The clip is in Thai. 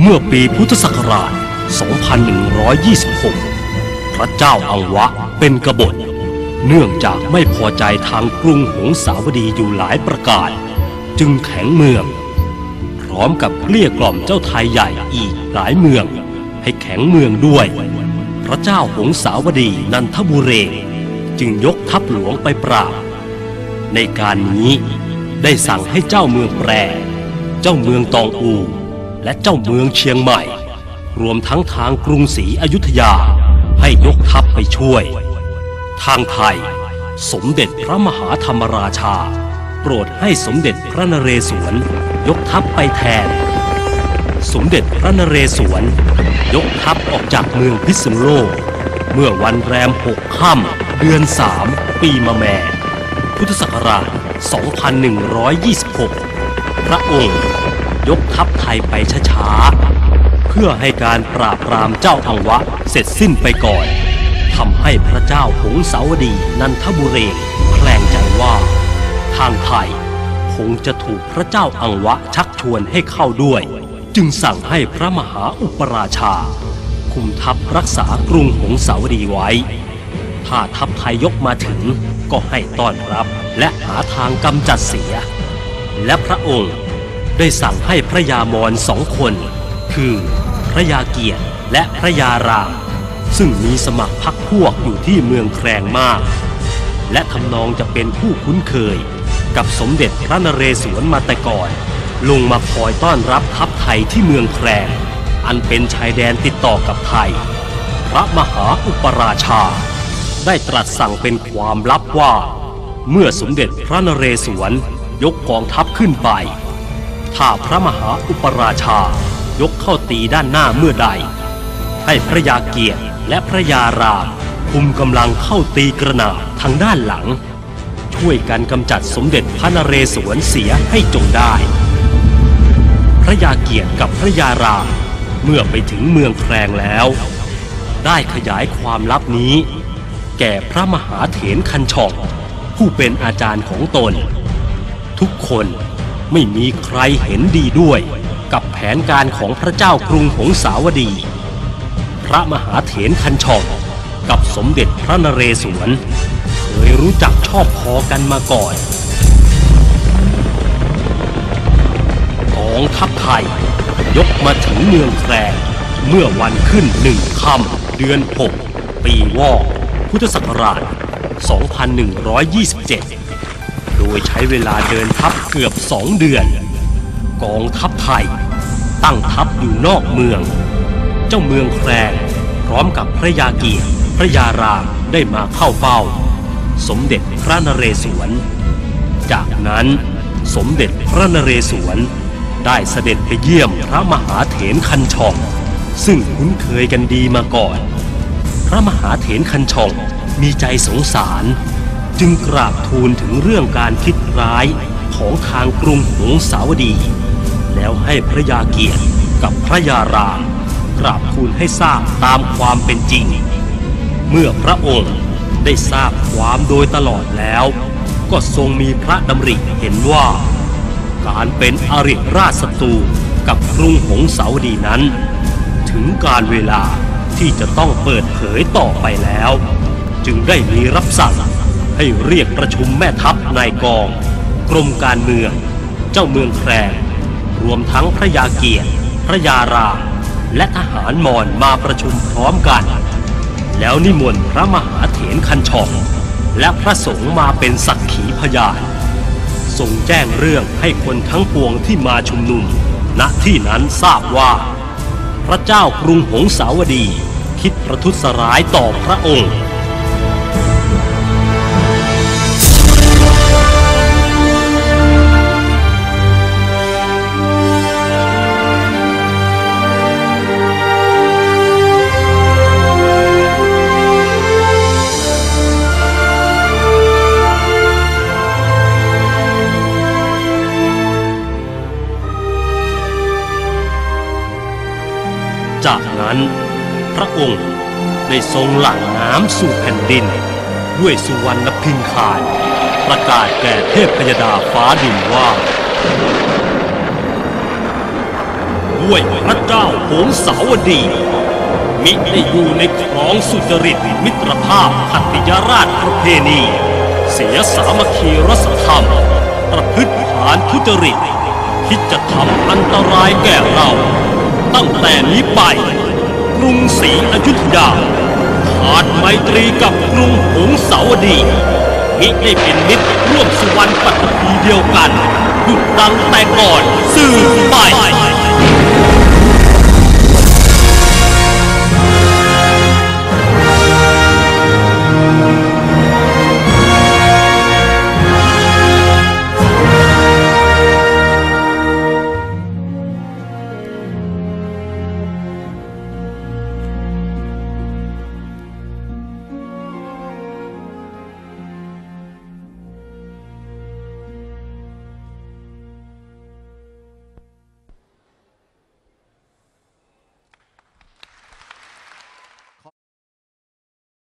เมื่อปีพุทธศักราช 2126 พระเจ้าอังวะเป็นกบฏ เนื่องจากไม่พอใจทางกรุงหงสาวดีอยู่หลายประการ จึงแข็งเมือง พร้อมกับเกลี้ยกล่อมเจ้าไทยใหญ่อีกหลายเมือง ให้แข็งเมืองด้วย พระเจ้าหงสาวดีนันทบุเรงจึงยกทัพหลวงไปปราบ ในการนี้ได้สั่งให้เจ้าเมืองแปร เจ้าเมืองตองอู และเจ้าเมืองเชียงใหม่ รวมทั้งทางกรุงศรีอยุธยาให้ยกทัพไปช่วย ทางไทย สมเด็จพระมหาธรรมราชา โปรดให้สมเด็จพระนเรศวรยกทัพไปแทน สมเด็จพระนเรศวรยกทัพออกจากเมืองพิษณุโลก เมื่อวันแรมหกค่ำเดือนสามปีมะแม่ พุทธศักราช 2126 พระองค์ ยกทัพไทยไปช้าๆ เพื่อให้การปราบปรามเจ้าอังวะเสร็จสิ้นไปก่อนทำให้พระเจ้าหงสาวดีนันทบุเรงแคลงใจว่า ทางไทยคงจะถูกพระเจ้าอังวะชักชวนให้เข้าด้วย จึงสั่งให้พระมหาอุปราชา คุมทัพรักษากรุงหงสาวดีไว้ ถ้าทัพไทยยกมาถึงก็ให้ต้อนรับและหาทางกำจัดเสีย และพระองค์ ได้สั่งให้พระยามอนสองคน คือพระยาเกียรติและพระยาราม ซึ่งมีสมัครพักพวกอยู่ที่เมืองแครงมาก และทำนองจะเป็นผู้คุ้นเคย กับสมเด็จพระนเรศวรมาแต่ก่อน ลงมาคอยต้อนรับทัพไทยที่เมืองแครงอันเป็นชายแดนติดต่อกับไทย พระมหาอุปราชา ได้ตรัสสั่งเป็นความลับว่า เมื่อสมเด็จพระนเรศวรยกกองทัพขึ้นไป ถ้าพระมหาอุปราชายกเข้าตีด้านหน้าเมื่อใด ให้พระยาเกียรติและพระยารามคุมกำลังเข้าตีกระน่ำทางด้านหลัง ช่วยกันกำจัดสมเด็จพระนเรศวรเสียให้จงได้ พระยาเกียรติกับพระยารามเมื่อไปถึงเมืองแครงแล้ว ได้ขยายความลับนี้ แก่พระมหาเถรคันช่องผู้เป็นอาจารย์ของตน ทุกคน ไม่มีใครเห็นดีด้วย กับแผนการของพระเจ้ากรุงหงสาวดี พระมหาเถรคันชองกับสมเด็จพระนเรศวรเคยรู้จักชอบพอกันมาก่อนกองทัพไทย ยกมาถึงเมืองแครเมื่อวันขึ้นหนึ่งค่ำเดือน 6 ปีวอก พุทธศักราช 2127โด ยใช้เวลาเดินทัพเกือบสองเดือน กองทัพไทย ตั้งทัพอยู่นอกเมือง เจ้าเมืองแครงพร้อมกับพระยาเกียรติพระยารามได้มาเข้าเฝ้า สมเด็จพระนเรศวร จากนั้นสมเด็จพระนเรศวรได้เสด็จไปเยี่ยมพระมหาเถรคันชอง ซึ่งคุ้นเคยกันดีมาก่อน พระมหาเถรคันชองมีใจสงสาร จึงกราบทูลถึงเรื่องการคิดร้ายของทางกรุงหงสาวดี แล้วให้พระยาเกียรติกับพระยารามกราบทูลให้ทราบตามความเป็นจริง เมื่อพระองค์ได้ทราบความโดยตลอดแล้ว ก็ทรงมีพระดำริเห็นว่า การเป็นอริราชศัตรูกับกรุงหงสาวดีนั้น ถึงการเวลาที่จะต้องเปิดเผยต่อไปแล้ว จึงได้มีรับสั่ง ให้เรียกประชุมแม่ทัพนายกอง กรมการเมือง เจ้าเมืองแครงรวมทั้งพระยาเกียรติพระยารามและทหารมอญมาประชุมพร้อมกัน แล้วนิมนต์พระมหาเถรคันชองและพระสงฆ์มาเป็นสักขีพยานทรงแจ้งเรื่องให้คนทั้งปวงที่มาชุมนุม ณที่นั้นทราบว่า พระเจ้ากรุงหงสาวดี คิดประทุษร้ายต่อพระองค์ จากนั้น พระองค์ได้ทรงหลั่งน้ำสู่แผ่นดิน ด้วยสุวรรณพิงคารประกาศแก่เทพพยดาฟ้าดินว่า ด้วยพระเจ้าโหงสาวดี มิได้อยู่ในครองสุจริตมิตรภาพขัตติยราชประเพณี เสียสามัคคีรสธรรม ประพฤติผานทุจริตคิดจะทำอันตรายแก่เรา ตั้งแต่นี้ไป กรุงศรีอยุธยาขาดไมตรีกับกรุงหงสาวดีมิได้เป็นมิตรร่วมสุวรรณปัตภีเดียวกันดุดดังแต่ก่อนสื่อไป